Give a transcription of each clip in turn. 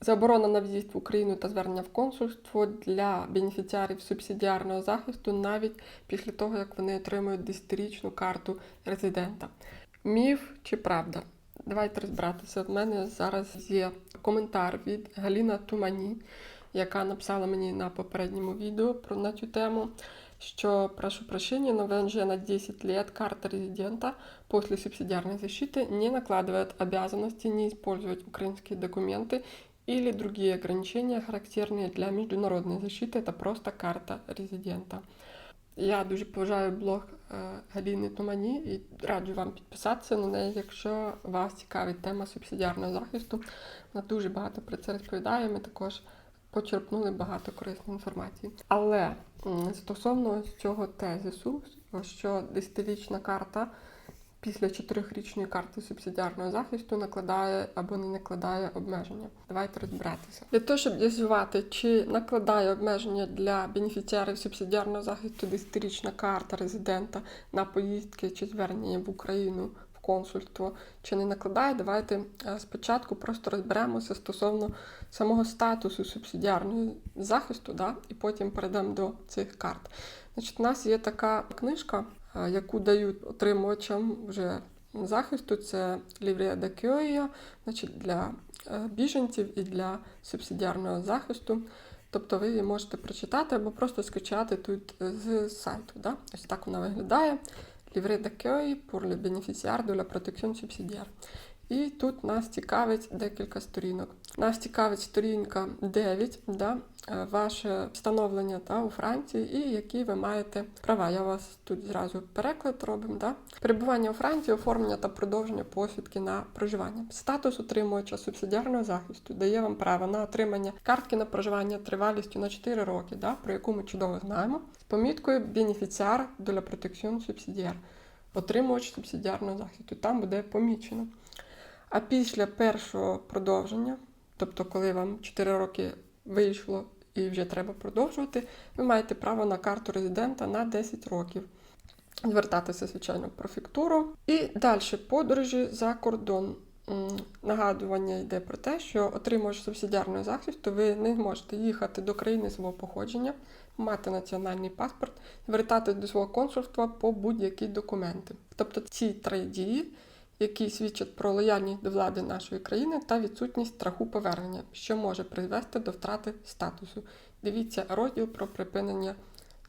Заборона на в'їзд в Україну та звернення в консульство для бенефіціарів субсидіарного захисту навіть після того, як вони отримують 10-річну карту резидента. Міф чи правда? Давайте розбиратися. В мене зараз є коментар від Галіна Тумані, яка написала мені на попередньому відео про на цю тему, что прошу прощения, но ВНЖ на 10 лет карта резидента после субсидиарной защиты не накладывает обязанности не использовать украинские документы или другие ограничения, характерные для международной защиты. Это просто карта резидента. Я дуже поважаю блог е, Галіни Тумані і раджу вам підписатися на неї, якщо вас цікавить тема субсидіарного захисту. Вона дуже багато про це розповідає. Ми також почерпнули багато корисної інформації. Але м, стосовно цього тезису, що десятирічна карта після чотирьохрічної карти субсидіарного захисту накладає або не накладає обмеження. Давайте розбиратися. Для того, щоб з'ясувати, чи накладає обмеження для бенефіціарів субсидіарного захисту десятирічна карта резидента на поїздки чи звернення в Україну консульство, чи не накладає, давайте е, спочатку просто розберемося стосовно самого статусу субсидіарного захисту, да, і потім перейдемо до цих карт. Значить, у нас є така книжка, яку дають отримувачам вже захисту. Це Ліврія Дакьоя, значить, для е, біженців і для субсидіарного захисту. Тобто ви її можете прочитати або просто скачати тут е, з сайту. Да? Ось так вона виглядає. Livret d'accueil pour le bénéficiaire de la protection. І тут нас цікавить декілька сторінок. Нас цікавить сторінка 9, да, е, ваше встановлення да, у Франції і які ви маєте права. Я вас тут зразу переклад робимо. Да. Перебування у Франції, оформлення та продовження посвідки на проживання. Статус отримувача субсидіарного захисту дає вам право на отримання картки на проживання тривалістю на 4 роки, да, про яку ми чудово знаємо, з поміткою бенефіціар de la protection subsidiaire. Отримувач субсидіарного захисту. Там буде помічено. А після першого продовження, тобто, коли вам 4 роки вийшло і вже треба продовжувати, ви маєте право на карту резидента на 10 років. Звертатися, звичайно, в префектуру. І далі подорожі за кордон. Нагадування йде про те, що отримуєш субсидіарного захисту, ви не можете їхати до країни свого походження, мати національний паспорт, звертатись до свого консульства по будь-які документи. Тобто ці три дії які свідчать про лояльність до влади нашої країни та відсутність страху повернення, що може призвести до втрати статусу. Дивіться розділ про припинення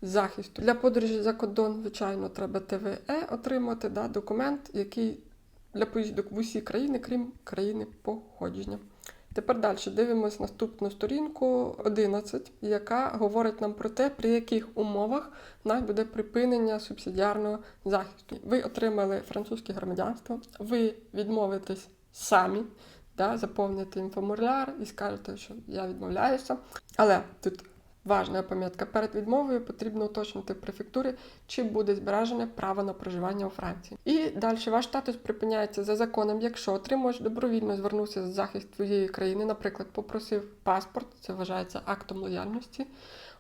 захисту. Для подорожі за кордон, звичайно, треба ТВЕ отримати да, документ, який для поїздок в усі країни, крім країни походження. Тепер далі дивимось наступну сторінку 11, яка говорить нам про те, при яких умовах в нас буде припинення субсидіарного захисту. Ви отримали французьке громадянство, ви відмовитесь самі, да, заповните інформуляр і скажете, що я відмовляюся. Але тут важна пам'ятка перед відмовою потрібно уточнити в префектурі, чи буде збережене право на проживання у Франції. І далі ваш статус припиняється за законом, якщо отримувач добровільно звернувся з захист твоєї країни, наприклад, попросив паспорт, це вважається актом лояльності.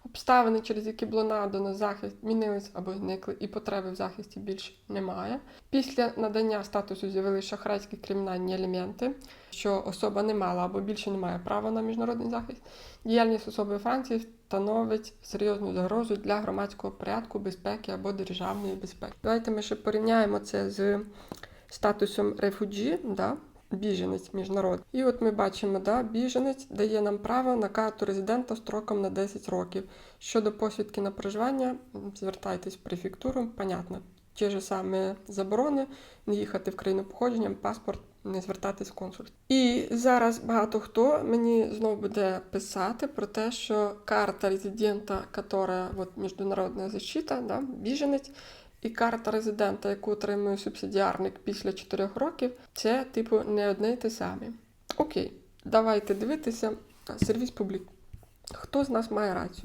Обставини, через які було надано захист, змінились або зникли, і потреби в захисті більше немає. Після надання статусу з'явилися шахрайські кримінальні елементи, що особа не мала або більше не має права на міжнародний захист. Діяльність особи Франції становить серйозну загрозу для громадського порядку, безпеки або державної безпеки. Давайте ми ще порівняємо це з статусом рефуджі, да? біженець міжнародний. І от ми бачимо, да, біженець дає нам право на карту резидента строком на 10 років. Щодо посвідки на проживання, звертайтесь в префектуру, понятно. Ті ж саме заборони не їхати в країну походження, паспорт не звертатись в консульство. І зараз багато хто мені знову буде писати про те, що карта резидента, яка от, міжнародна защита, да, біженець, і карта резидента, яку отримує субсидіарник після 4 років, це типу не одне й те саме. Окей, давайте дивитися сервіс публік. Хто з нас має рацію?